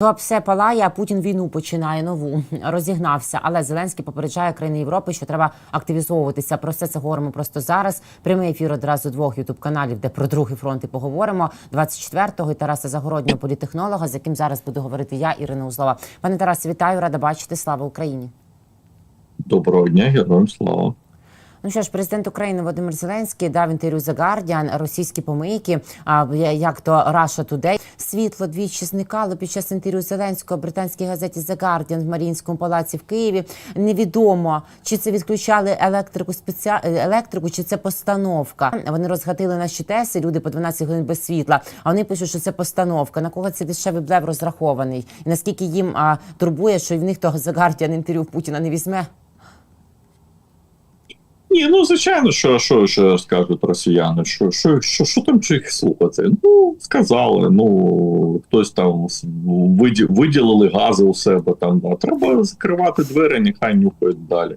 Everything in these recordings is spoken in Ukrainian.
То все палає, а Путін війну починає нову. Розігнався. Але Зеленський попереджає країни Європи, що треба активізовуватися. Про все це говоримо просто зараз. Прямий ефір одразу двох ютуб каналів, де про другий фронт і поговоримо. 24-го і Тараса Загороднього, політехнолога, з яким зараз буду говорити я, Ірина Узлова. Пане Тарасе, вітаю, рада бачити. Слава Україні. Доброго дня, героям слава. Ну що ж, президент України Володимир Зеленський дав інтерв'ю The Guardian, російські помийки, а як то Russia Today. Світло двічі зникало під час інтерв'ю Зеленського британській газеті The Guardian в Маріїнському палаці в Києві. Невідомо чи це відключали електрику спеціа... електрику, чи це постановка. Вони розгатили наші теси. Люди по 12 годин без світла. А вони пишуть, що це постановка. На кого цей дешевий блев розрахований? І наскільки їм а, турбує, що в них того The Guardian інтерв'ю Путіна не візьме? Ні, ну звичайно, що що, що скажуть росіяни, що що, що, що там їх слухати? Ну, сказали, ну хтось там виді, виділили гази у себе там, а треба закривати двері, нехай нюхають далі.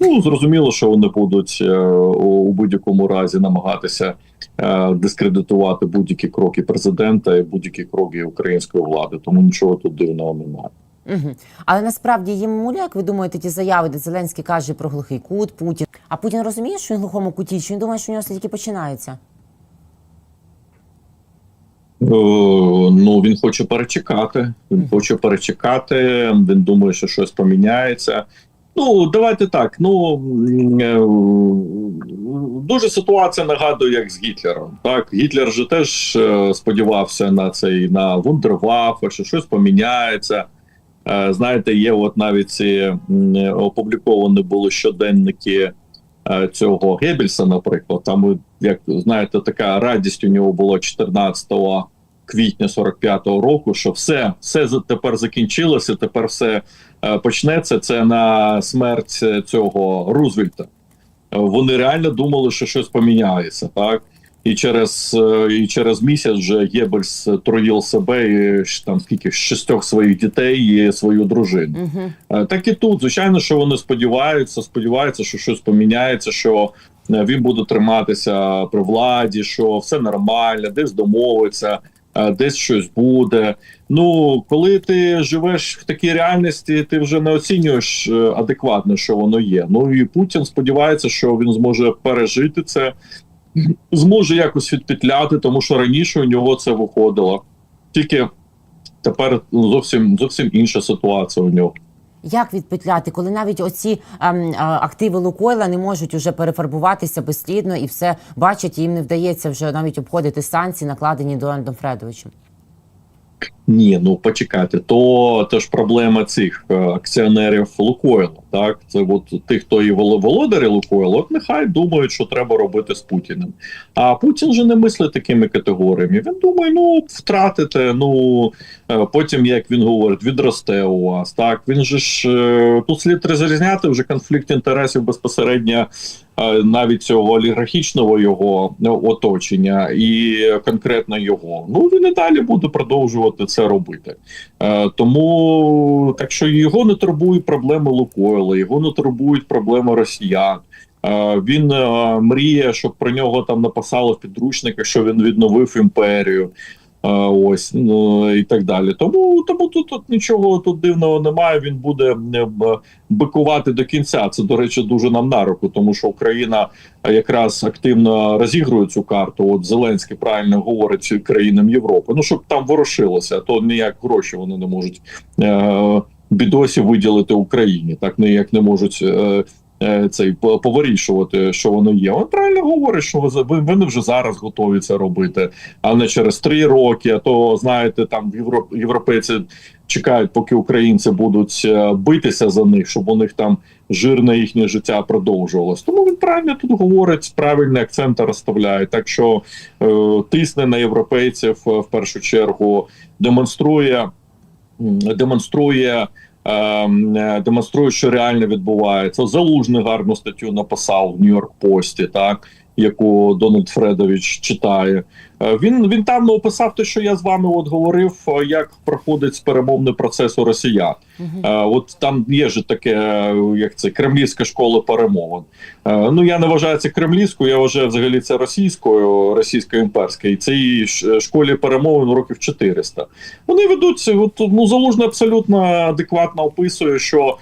Ну, зрозуміло, що вони будуть е, у будь-якому разі намагатися е, дискредитувати будь-які кроки президента і будь-які кроки української влади, тому нічого тут дивного немає. Угу. Але насправді їм муля, як ви думаєте, ті заяви, де Зеленський каже про глухий кут, Путін. А Путін розуміє, що він в глухому куті, чи він думає, що у нього тільки починається? Е, Ну, він хоче перечекати. Він хоче перечекати. Він думає, що щось поміняється. Ну, давайте так. Ну е, дуже ситуація нагадує, як з Гітлером. Так, Гітлер же теж е, сподівався на цей на вундерваффе, що щось поміняється. Е, Знаєте, є от навіть ці опубліковані були щоденники е, цього Геббельса, наприклад. Там, як знаєте, така радість у нього була 14 квітня 45-го року, що все все тепер закінчилося, тепер все е, почнеться. Це на смерть е, цього Рузвельта. Е, Вони реально думали, що щось поміняється, так. І через е, і через місяць вже Геббельс труїв себе і там скільки шістьох своїх дітей і свою дружину. Угу. Так і тут, звичайно, що вони сподіваються, сподіваються, що щось поміняється, що е, він буде триматися при владі, що все нормально, десь домовиться, десь щось буде. Ну, коли ти живеш в такій реальності, ти вже не оцінюєш адекватно, що воно є. Ну і Путін сподівається, що він зможе пережити це, зможе якось відпетляти, тому що раніше у нього це виходило. Тільки тепер ну, зовсім зовсім інша ситуація у нього. Як відпетляти, коли навіть оці ем, а, активи Лукойла не можуть уже перефарбуватися безслідно і все бачать, їм не вдається вже навіть обходити санкції, накладені Дональдом Фредовичем? Ні, ну почекайте, то теж проблема цих е, акціонерів Лукойлу. Так, це от тих, хто і володарі Лукойлу, от нехай думають, що треба робити з Путіним. А Путін же не мислить такими категоріями. Він думає, ну втратите, ну е, потім, як він говорить, відросте у вас. Так він же ж е, тут слід розрізняти вже конфлікт інтересів безпосередньо навіть цього олігархічного його оточення і конкретно його. Ну він і далі буде продовжувати це робити. Е, тому так що його не турбують проблеми Лукойла, його не турбують проблеми росіян. Е, Він е, мріє, щоб про нього там написали в підручниках, що він відновив імперію. Ось ну і так далі. Тому тому тут, тут нічого тут дивного немає. Він буде е, бикувати до кінця. Це до речі, дуже нам на руку, тому що Україна якраз активно розігрує цю карту. От Зеленський правильно говорить країнам Європи. Ну щоб там ворушилося, то ніяк гроші вони не можуть е, бідосі виділити Україні. Так ніяк не можуть. Е, цей по- повирішувати, що воно є. Він правильно говорить, що ви- вони вже зараз готові це робити, а не через три роки. А то знаєте, там євро- європейці чекають, поки українці будуть е, битися за них, щоб у них там жирне їхнє життя продовжувалось. Тому він правильно тут говорить, правильний акцент розставляє. Так що е, тисне на європейців е, в першу чергу, демонструє, демонструє. Ем, е, Демонструє, що реально відбувається. Залужний гарну статтю написав в Нью-Йорк Пості. Так яку Дональд Фредович читає. Е, Він він там описав те, що я з вами от говорив, е, як проходить перемовний процес у росіян. Е, От там є ж таке, як це кремлівська школа перемовин. Ну я не вважаю це кремлівською, я вважаю взагалі це російською, російсько-імперською. І цій школі перемовин років 400. Вони ведуться. От ну залужний абсолютно адекватно описує, що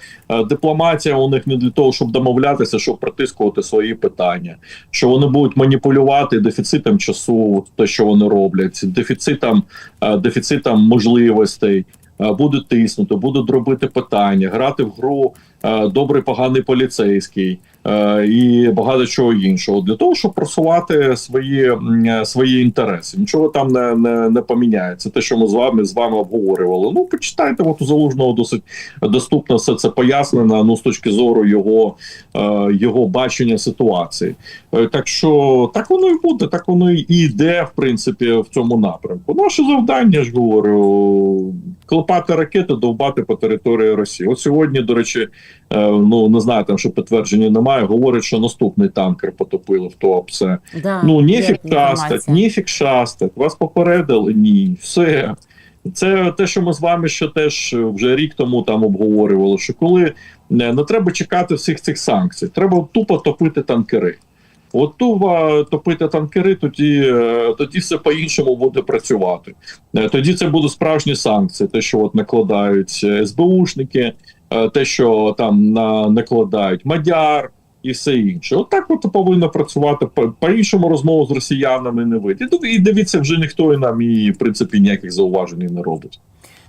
дипломатія у них не для того, щоб домовлятися, щоб притискувати свої питання, що вони будуть маніпулювати дефіцитом часу, те, що вони роблять, дефіцитом, е, дефіцитом можливостей. е, Будуть тиснути, будуть робити питання, грати в гру е, добрий, поганий поліцейський е, і багато чого іншого для того, щоб просувати свої, е, свої інтереси. Нічого там не, не, не поміняється. Те, що ми з вами з вами обговорювали. Ну почитайте, от у залужного досить доступно все це пояснено. Ну з точки зору його, е, його бачення ситуації. Е, Так що так воно і буде, так воно і йде, в принципі, в цьому напрямку. Наше завдання ж говорю клепати ракети, довбати по території Росії. От сьогодні, до речі, е, ну не знаю, там що підтвердження немає. Говорять, що наступний танкер потопили в Туапсе. Да, Ну ніфік шастать, ніфік шастать. Вас попередили? Ні, все. Це те, що ми з вами ще теж вже рік тому там обговорювали. Що коли не, не треба чекати всіх цих санкцій, треба тупо топити танкери. От тупо топити танкери, тоді, е, тоді все по-іншому буде працювати. Е, Тоді це будуть справжні санкції, те, що от накладають е, СБУшники, е, те, що там на, накладають Мадяр і все інше. От так от повинно працювати по- по-іншому розмову з росіянами не вийде. І, і дивіться, вже ніхто і нам і в принципі ніяких зауважень не робить.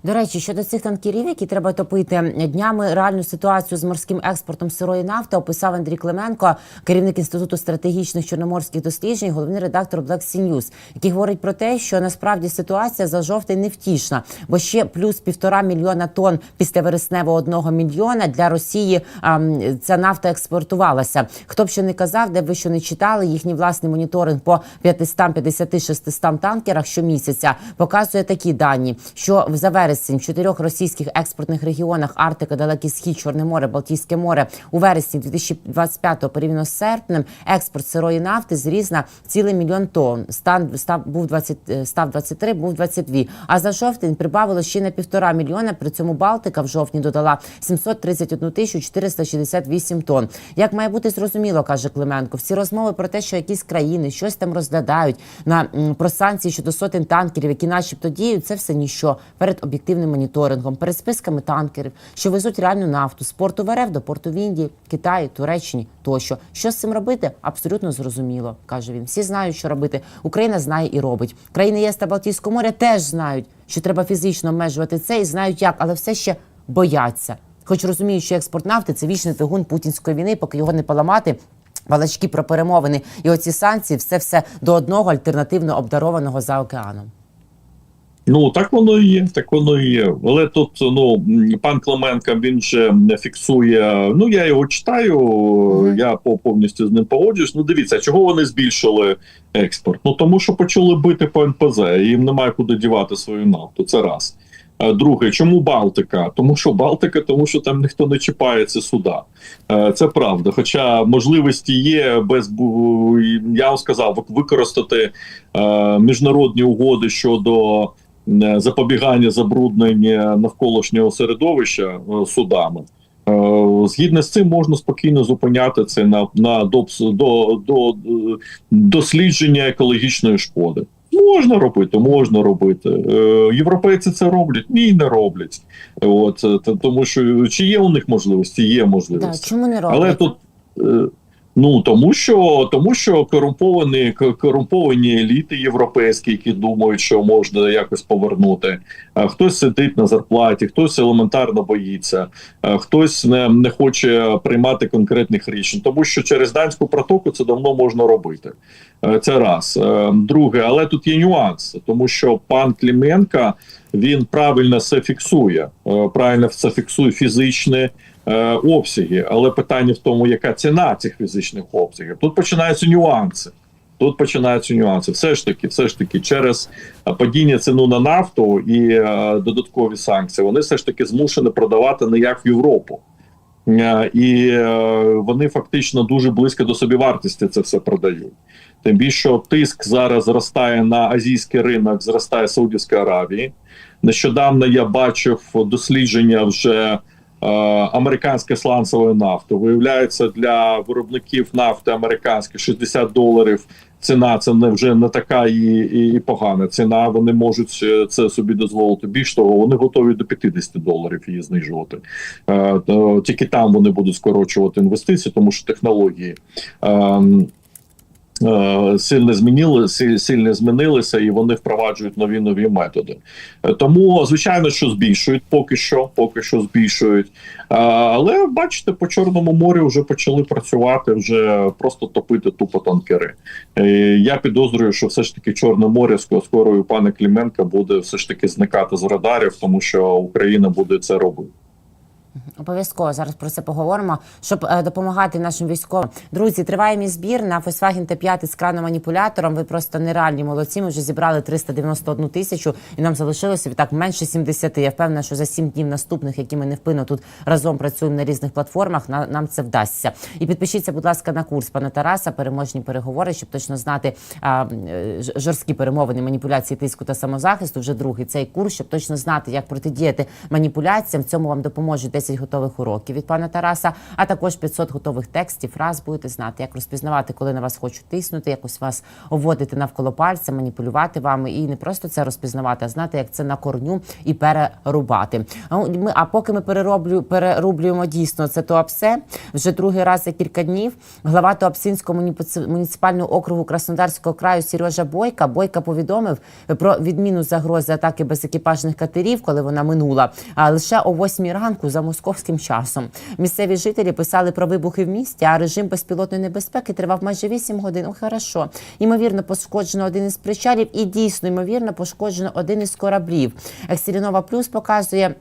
До речі, щодо цих танкерів, які треба топити днями, реальну ситуацію з морським експортом сирої нафти описав Андрій Клименко, керівник інституту стратегічних чорноморських досліджень, головний редактор Black Sea News, який говорить про те, що насправді ситуація за жовтень невтішна, бо ще плюс півтора мільйона тонн після вересневого одного мільйона для Росії ам, ця нафта експортувалася. Хто б що не казав, де ви що не читали, їхній власний моніторинг по 550-600 танкерах щомісяця показує такі дані, що за вересень в чотирьох російських експортних регіонах Арктика, Далекий Схід, Чорне море, Балтійське море у вересні 2025-го порівняно з серпнем експорт сирої нафти зріс на цілий мільйон тонн. Стан став був 20, е, став 23, був 22. А за жовтень прибавило ще на півтора мільйона. При цьому Балтика в жовтні додала 731 тисячу 468 тонн. Як має бути зрозуміло, каже Клименко, всі розмови про те, що якісь країни щось там розглядають на про санкції щодо сотень танкерів, які, начебто, діють, це все ніщо перед об'єктивним моніторингом, перед списками танкерів, що везуть реальну нафту з порту в РФ до порту в Індії, Китаї, Туреччині тощо. Що з цим робити? Абсолютно зрозуміло, каже він. Всі знають, що робити. Україна знає і робить. Країни ЄС та Балтійського моря теж знають, що треба фізично обмежувати це і знають як, але все ще бояться. Хоч розуміють, що експорт нафти це вічний двигун путінської війни, поки його не поламати. Балачки про перемовини і оці санкції, все все до одного альтернативно обдарованого за океаном. Ну так воно і є, так воно і є. Але тут ну пан Клименко він же не фіксує. Ну я його читаю, я по- повністю з ним погоджуюсь. Ну дивіться, чого вони збільшили експорт? Ну тому що почали бити по НПЗ, і їм немає куди дівати свою нафту. Це раз. Е, Друге, чому Балтика? Тому що Балтика, тому що там ніхто не чіпається суда. Е, Це правда. Хоча можливості є без я вам сказав, вик- використати е, міжнародні угоди щодо запобігання забруднення навколишнього середовища е, судами. Е, Згідно з цим можна спокійно зупиняти це на, на до, до, е, дослідження екологічної шкоди. Можна робити, можна робити. Е, Європейці це роблять? Ні, не роблять. От е, тому що чи є у них можливості? Є можливості. чому не роблять? Але тут е, ну тому, що тому, що корумповані корумповані еліти європейські, які думають, що можна якось повернути. Хтось сидить на зарплаті, хтось елементарно боїться, хтось не, не хоче приймати конкретних рішень, тому що через данську протоку це давно можна робити. Е, Це раз. Е, Друге, але тут є нюанс, тому що пан Кліменка він правильно це фіксує. Е, Правильно це фіксує фізичне е, обсяги, але питання в тому, яка ціна цих фізичних обсягів. Тут починаються нюанси. Тут починаються нюанси. Все ж таки, все ж таки, через е, падіння ціну на нафту і е, додаткові санкції, вони все ж таки змушені продавати не як в Європу. І вони фактично дуже близько до собівартості це все продають. Тим більше що тиск зараз зростає на азійський ринок, зростає Саудівської Аравії. Нещодавно я бачив дослідження вже американської сланцевої нафти. Виявляється, для виробників нафти американських 60 доларів. Ціна це не вже не така і, і, і погана ціна. Вони можуть е, це собі дозволити. Більш того, вони готові до 50 доларів її знижувати. Е, тільки там вони будуть скорочувати інвестиції, тому що технології. Е, е, Сильно змінили, силь- сильно змінилися, і вони впроваджують нові нові методи. Е, Тому, звичайно, що збільшують поки що, поки що збільшують. Е, Але бачите, по Чорному морю вже почали працювати, вже просто топити тупо танкери. Е, Я підозрюю, що все ж таки Чорне море ско- скоро і пана Кліменка буде все ж таки зникати з радарів, тому що Україна буде це робити. Обов'язково зараз про це поговоримо, щоб е, допомагати нашим військовим. Друзі, триває мій збір на Volkswagen T5 з краноманіпулятором. Ви просто нереальні молодці. Ми вже зібрали 391 тисячу, і нам залишилося відтак менше 70. Я впевнена, що за 7 днів наступних, які ми невпинно тут разом працюємо на різних платформах, на, нам це вдасться. І підпишіться, будь ласка, на курс пана Тараса, переможні переговори, щоб точно знати а, е, жорсткі перемовини, маніпуляції тиску та самозахисту. Вже другий цей курс, щоб точно знати, як протидіяти маніпуляціям. В цьому вам допоможуть 10 готових уроків від пана Тараса, а також 500 готових текстів, фраз будете знати, як розпізнавати, коли на вас хочуть тиснути, якось вас обводити навколо пальця, маніпулювати вами і не просто це розпізнавати, а знати, як це на корню і перерубати. А ми, а поки ми перероблю, перерублюємо дійсно це ТОАПСЕ, вже другий раз за кілька днів. Глава Туапсинського муніци- муніципального округу Краснодарського краю Сережа Бойка Бойка повідомив про відміну загрози атаки безекіпажних катерів, коли вона минула. А лише о 8 ранку за московським часом. Місцеві жителі писали про вибухи в місті, а режим безпілотної небезпеки тривав майже 8 годин. О, хорошо. Ймовірно, пошкоджено один із причалів, і дійсно ймовірно пошкоджено один із кораблів. Екстрінова плюс показує.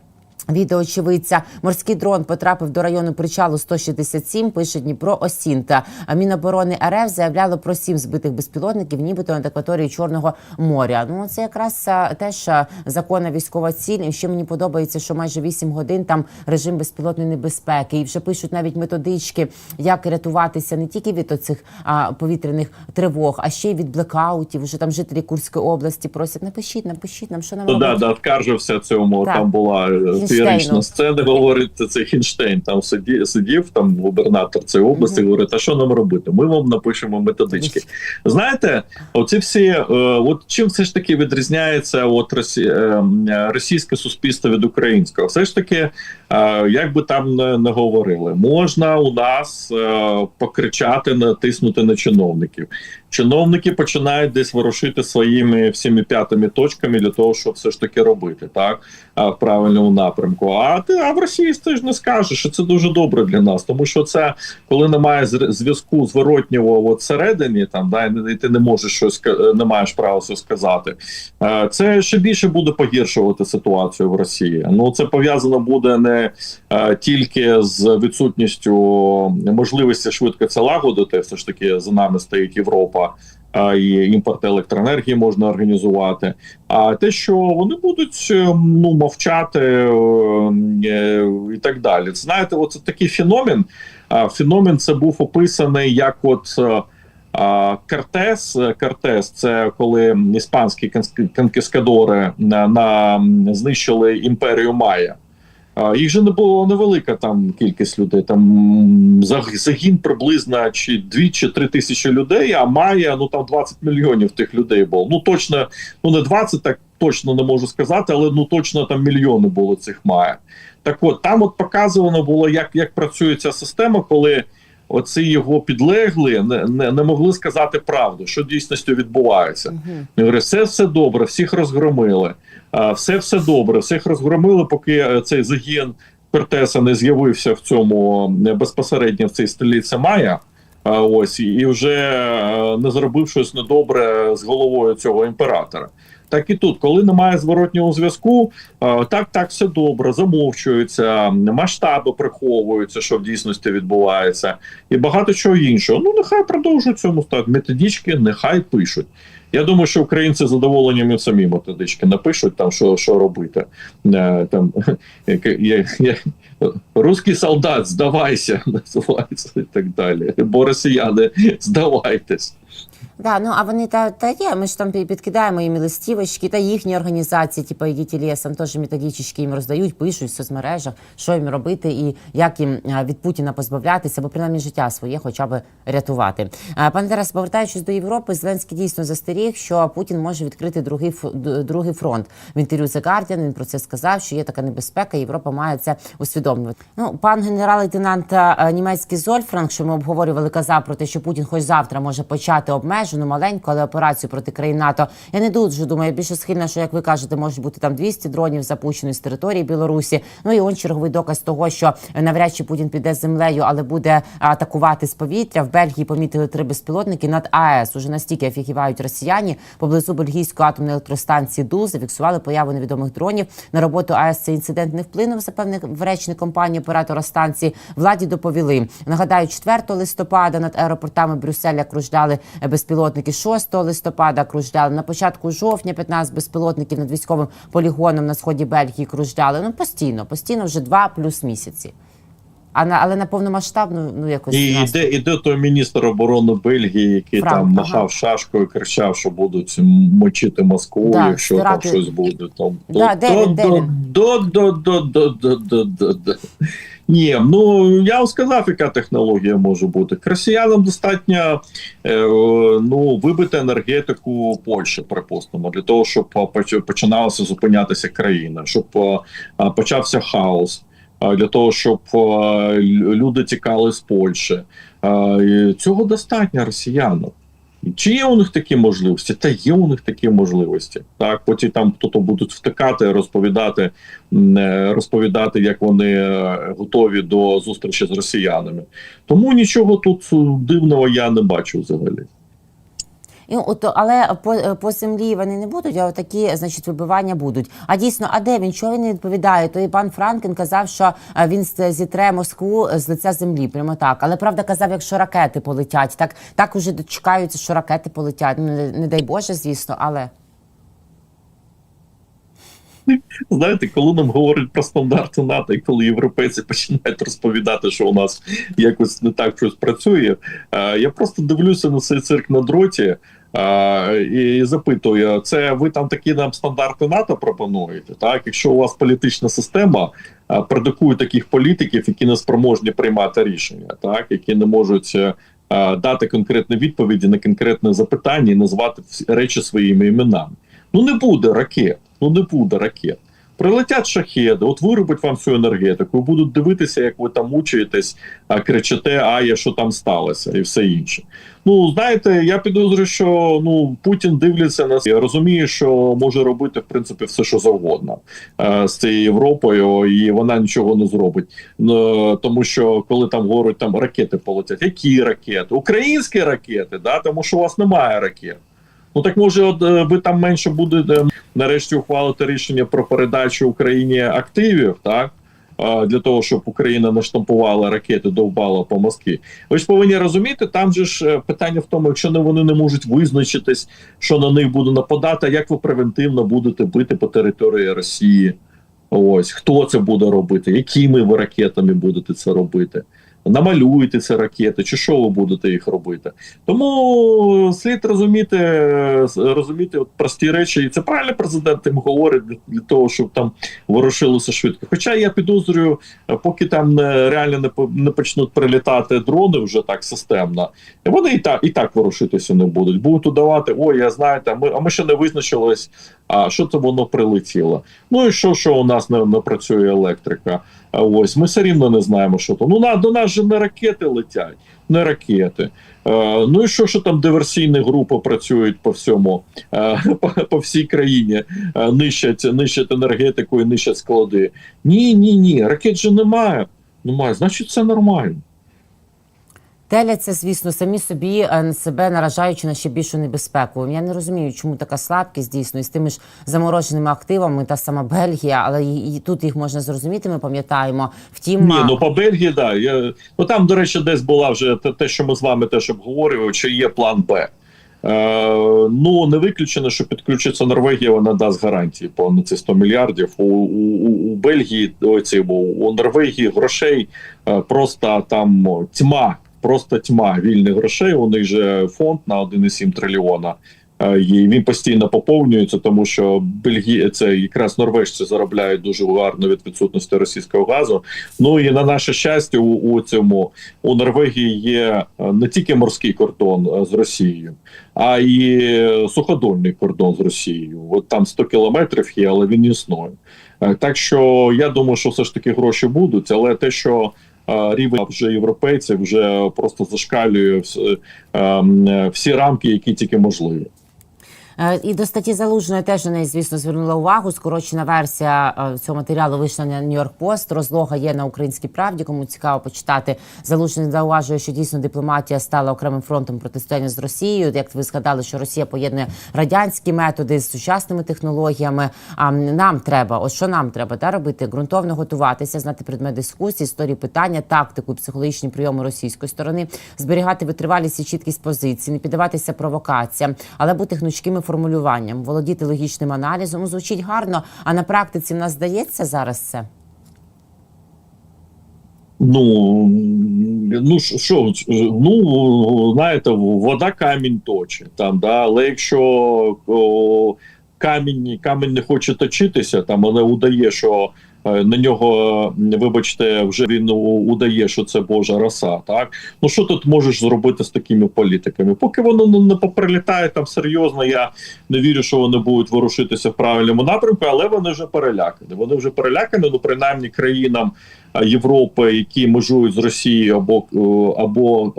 Відео очевидця морський дрон потрапив до району причалу 167, Пише Дніпро Осінта. А Міноборони РФ заявляло про сім збитих безпілотників, нібито над акваторією Чорного моря. Ну це якраз теж а, законна військова ціль. І ще мені подобається, що майже 8 годин там режим безпілотної небезпеки. І вже пишуть навіть методички, як рятуватися не тільки від оцих а, повітряних тривог, а ще й від блекаутів. Уже там жителі Курської області просять напишіть, напишіть нам, що нам Ну да, робити. да, скаржився цьому. Так. Там була е. Феєрична сцена. Говорить, це Хінштейн. Там сидів, сидів там губернатор цієї області. Мгм. Говорить, а що нам робити? Ми вам напишемо методички. Знаєте, оці всі, е, от чим все ж таки відрізняється от Росі, е, російське суспільство від українського? Все ж таки, як би там не, не говорили, можна у нас е, покричати, натиснути на чиновників. Чиновники починають десь ворушити своїми всіми п'ятими точками для того, щоб все ж таки робити так в правильному напрямку. А ти а в Росії ти ж не скажеш, що це дуже добре для нас, тому що це коли немає зв'язку зворотнього от всередині, там да і ти не можеш щось не маєш права це сказати. е, Це ще більше буде погіршувати ситуацію в Росії. Ну це пов'язано буде не е, тільки з відсутністю можливості швидко це лагодити. Все ж таки за нами стоїть Європа. а, І імпорт електроенергії можна організувати. А те, що вони будуть е, ну мовчати е, е, і так далі. Знаєте, оце такий феномен. Феномен це був описаний як от. е, а, Кортес, Кортес, це коли іспанські конкіскадори на знищили імперію Майя. Їх же не було невелика там кількість людей. Там загін приблизно чи 2 чи 3 тисячі людей, а Майя, ну там 20 мільйонів тих людей було. Ну точно, ну не 20, так точно не можу сказати, але ну точно там мільйони було цих Майя. Так от там от показано було, як, як працює ця система, коли оці його підлегли не, не, не могли сказати правду, що дійсністю відбувається. Мгм. Він говорить, все все добре, всіх розгромили. Все все добре, всіх розгромили, поки е, цей загін Пертеса не з'явився в цьому безпосередньо в цій столиці Майя. Ось і і вже е, не зробив щось недобре з головою цього імператора. Так і тут, коли немає зворотнього зв'язку, е, так, так, все добре, замовчується, масштаби приховуються, що в дійсності відбувається, і багато чого іншого. Ну нехай продовжують цьому стати. Методички нехай пишуть. Я думаю, що українці задоволенням і самі методички напишуть там, що, що робити. Е, Там я, я, русський солдат, здавайся, називається і так далі. Бо росіяни, здавайтесь. Да, ну а вони та, та є. Ми ж там пі- підкидаємо їм листівочки, та їхні організації, типу «Ідіть лісом», теж методички їм роздають, пишуть в соцмережах, що їм робити і як їм від Путіна позбавлятися, або принаймні життя своє хоча б рятувати. Пане Тарас, повертаючись до Європи, Зеленський дійсно застеріг, що Путін може відкрити другий другий фронт. В інтерв'ю The Guardian він про це сказав, що є така небезпека. Європа має це усвідомлювати. Ну, пан генерал-лейтенант німецький Зольфранк, що ми обговорювали, казав про те, що Путін хоч завтра може почати обмежену маленьку, але операцію проти країн НАТО. Я не дуже думаю, більше схильна, що як ви кажете, може бути там 200 дронів запущено з території Білорусі. Ну і он черговий доказ того, що навряд чи Путін піде землею, але буде атакувати з повітря. В Бельгії помітили три безпілотники над АЕС. Уже настільки офігівають росіяни поблизу бельгійської атомної електростанції ДУ зафіксували появу невідомих дронів. На роботу АЕС цей інцидент не вплинув, запевнив речник компанії оператора станції. Владі доповіли. Нагадаю, 4 листопада над аеропортами Брюсселя кружляли е, безпілотники. 6 листопада кружляли. На початку жовтня 15 безпілотників над військовим полігоном на сході Бельгії кружляли. Ну постійно, постійно вже два плюс місяці. А на але на повномасштабну ну якось І нас- іде, іде той міністр оборони Бельгії, який Франк, там ага. махав шашкою, кричав, що будуть мочити Москву, Да, якщо там щось буде. Там Да, він, до, до, до, до, до, до, до, до. Ні, ну я сказав, яка технологія може бути. Росіянам достатньо е, ну, вибити енергетику Польщі, припустимо, для того, щоб починалася зупинятися країна, щоб а, почався хаос. Для того щоб люди тікали з Польщі, цього достатньо росіянам. Чи є у них такі можливості? Та є у них такі можливості. Так, потім там хто-то будуть втикати, розповідати, е, розповідати, як вони е, готові до зустрічі з росіянами. Тому нічого тут е, дивного я не бачу взагалі. І от, але по, по землі вони не будуть, а такі, значить, вибивання будуть. А дійсно, а де він? Чого він не відповідає? То і пан Франкен казав, що е, він зітре Москву з лиця землі, прямо так. Але правда казав, якщо ракети полетять, так так уже дочекаються, що ракети полетять. Ну не, не дай Боже, звісно, але Знаєте, коли нам говорять про стандарти НАТО, і коли європейці починають розповідати, що у нас якось не так щось працює, е, я просто дивлюся на цей цирк на дроті. е, І запитую, це ви там такі нам стандарти НАТО пропонуєте? Так, якщо у вас політична система е, продукує таких політиків, які не спроможні приймати рішення, так які не можуть дати конкретні відповіді на конкретне запитання і назвати речі своїми іменами. Ну не буде ракет. Ну не буде ракет. Прилетять шахеди, от виробить вам всю енергетику, будуть дивитися, як ви там мучаєтесь, а кричите, ая, що там сталося, і все інше. Ну знаєте, я підозрюю, що ну Путін дивляться на це, розуміє, що може робити в принципі все, що завгодно е, з цією Європою, і вона нічого не зробить. Ну, тому що коли там говорять, там ракети полетять, які ракети? Українські ракети, да, тому що у вас немає ракет. Ну так може, от е, ви там менше будете нарешті ухвалити рішення про передачу Україні активів, так для того, щоб Україна не штампувала ракети, довбала по Москві. Ви ж повинні розуміти, там же ж е, питання в тому, якщо вони не можуть визначитись, що на них буде нападати, як ви превентивно будете бити по території Росії? Ось хто це буде робити, якими ви ракетами будете це робити? Намалюєте ці ракети, чи що ви будете їх робити? Тому слід розуміти, е, розуміти от прості речі, і це правильно президент їм говорить для, того, щоб там ворушилося швидко. Хоча я підозрюю, е, поки там не, реально не, не почнуть прилітати дрони вже так системно, вони і так і так ворушитися не будуть. Будуть удавати, ой, я знаєте, ми, а ми ще не визначились, а що це воно прилетіло. Ну і що, що у нас не, не працює електрика? Ось ми все рівно не знаємо, що то. Ну на до нас же не ракети летять, не ракети. Е, ну і що, що там диверсійні групи працюють по всьому, е, по, по всій країні, е, нищать, нищать енергетику і нищать склади. Ні, ні, ні, ракет же немає. Немає, значить, це нормально. Теляться, звісно, самі собі е, себе наражаючи на ще більшу небезпеку. Я не розумію, чому така слабкість дійсно і з тими ж замороженими активами, та сама Бельгія, але і, і тут їх можна зрозуміти. Ми пам'ятаємо. Втім, Ні, ну по Бельгії, да. Я, ну там, до речі, десь була вже те, те, що ми з вами теж обговорювали, чи є план Б. Е, ну не виключено, що підключиться Норвегія, вона дасть гарантії по на ці 100 мільярдів. У, у, у Бельгії оці, у, у Норвегії грошей е, просто там тьма, просто тьма вільних грошей. У них же фонд на 1,7 трильйона. Е, І він постійно поповнюється, тому що Бельгія це якраз норвежці заробляють дуже гарно від відсутності російського газу. Ну і на наше щастя, у, у цьому у Норвегії є е, не тільки морський кордон е, з Росією, а й суходольний кордон з Росією. От там 100 кілометрів є, але він існує. Так що я думаю, що все ж таки гроші будуть, але те, що рівень вже європейців вже просто зашкалює вс- е, ем, всі рамки, які тільки можливі. Е, І до статті залужної теж на неї, звісно, звернула увагу. Скорочена версія е, цього матеріалу вийшла на Нью-Йорк Пост. Розлога є на українській правді. Кому цікаво почитати. Залужний зауважує, що дійсно дипломатія стала окремим фронтом протистояння з Росією. Як ви згадали, що Росія поєднує радянські методи з сучасними технологіями. А нам треба, от що нам треба да, робити? Ґрунтовно готуватися, знати предмет дискусії, історії питання, тактику, і психологічні прийоми російської сторони, зберігати витривалість і чіткість позицій, не піддаватися провокаціям, але бути гнучкими формулюванням, володіти логічним аналізом. Звучить гарно, а на практиці в нас здається зараз це. Ну ну що- ну знаєте, вода камінь точить там, да, але якщо о, камінь, камінь не хоче точитися, там але удає, що на нього, е, вибачте, вже він удає, що це Божа роса. Так ну що тут можеш зробити з такими політиками? Поки воно ну, не поприлітає там серйозно, я не вірю, що вони будуть ворушитися в правильному напрямку, але вони вже перелякані. Вони вже перелякані, ну принаймні країнам. Е, Європи, які межують з Росією або е, або е,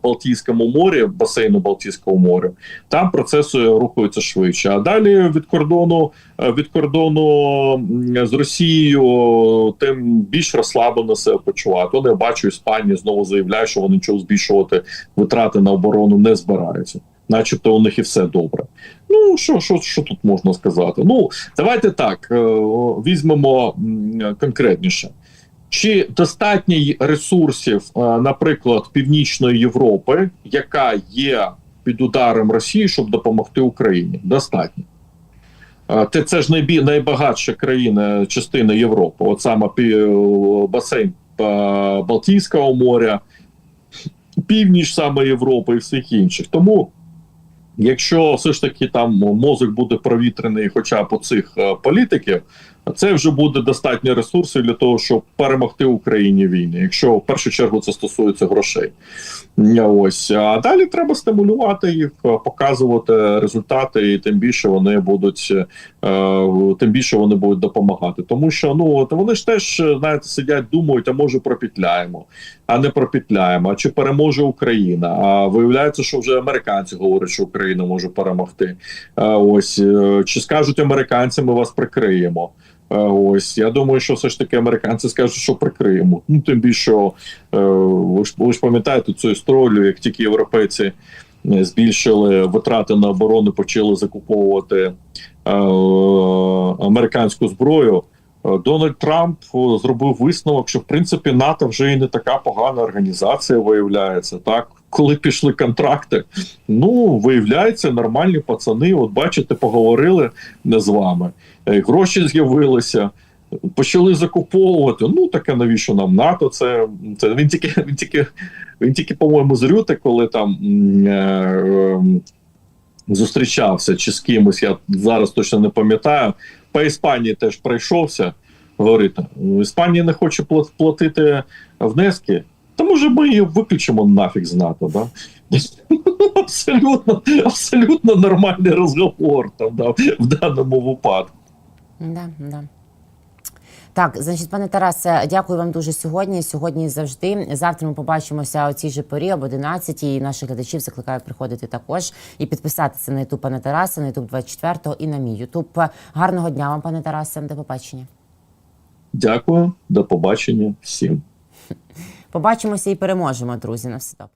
в Балтійському морі, басейну Балтійського моря, там процеси рухаються швидше. А далі від кордону від кордону з Росією, тим більш розслаблено себе почувати. Вони бачу, Іспанія знову заявляє, що вони нічого збільшувати витрати на оборону не збираються. Начебто у них і все добре. Ну що, що, що тут можна сказати? Ну давайте так візьмемо конкретніше. Чи достатньо ресурсів, е, наприклад, Північної Європи, яка є під ударом Росії, щоб допомогти Україні? Достатньо. Е, це ж найбагатша країна частина Європи, от саме басейн е, Балтійського моря, північ саме Європи і всіх інших. Тому, якщо все ж таки там мозок буде провітрений, хоча б у цих е, політиків, це вже буде достатньо ресурсів для того, щоб перемогти Україні в війні, якщо в першу чергу це стосується грошей. Ось а далі треба стимулювати їх, е, показувати результати, і тим більше вони будуть е, тим більше вони будуть допомагати. Тому що ну вони ж теж е, знаєте, сидять, думають, а може пропітляємо, а не пропітляємо. А чи переможе Україна? А виявляється, що вже американці говорять, що Україна може перемогти. Е, Ось е, чи скажуть американці, ми вас прикриємо. Е, Ось я думаю, що все ж таки американці скажуть, що прикриємо. Ну тим більше, е, ви ж ви ж пам'ятаєте цю історію, як тільки європейці е, збільшили витрати на оборону, почали закуповувати американську зброю. Дональд Трамп зробив висновок, що в принципі НАТО вже і не така погана організація виявляється. Так, коли пішли контракти, ну виявляється, нормальні пацани. От бачите, поговорили не з вами. Е, Гроші з'явилися, почали закуповувати. Ну таке навіщо нам НАТО? Це, це він тільки він тільки він тільки, по-моєму, з Рюти, коли там е, е, зустрічався чи з кимось, я зараз точно не пам'ятаю. По Іспанії теж пройшовся. Говорить, Іспанія не хоче платити внески. Та може ми її виключимо нафіг з НАТО, да? абсолютно, абсолютно нормальний розговор там, да, в даному випадку. Да, да. Так, значить, пане Тарасе, дякую вам дуже сьогодні. Сьогодні і завжди. Завтра ми побачимося о цій же порі об 11 І наших глядачів закликаю приходити також і підписатися на Ютуб пане Тараса, на Ютуб 24 і на мій Ютуб. Гарного дня вам, пане Тарасе. До побачення. Дякую, до побачення всім. Побачимося і переможемо, друзі. На все добре.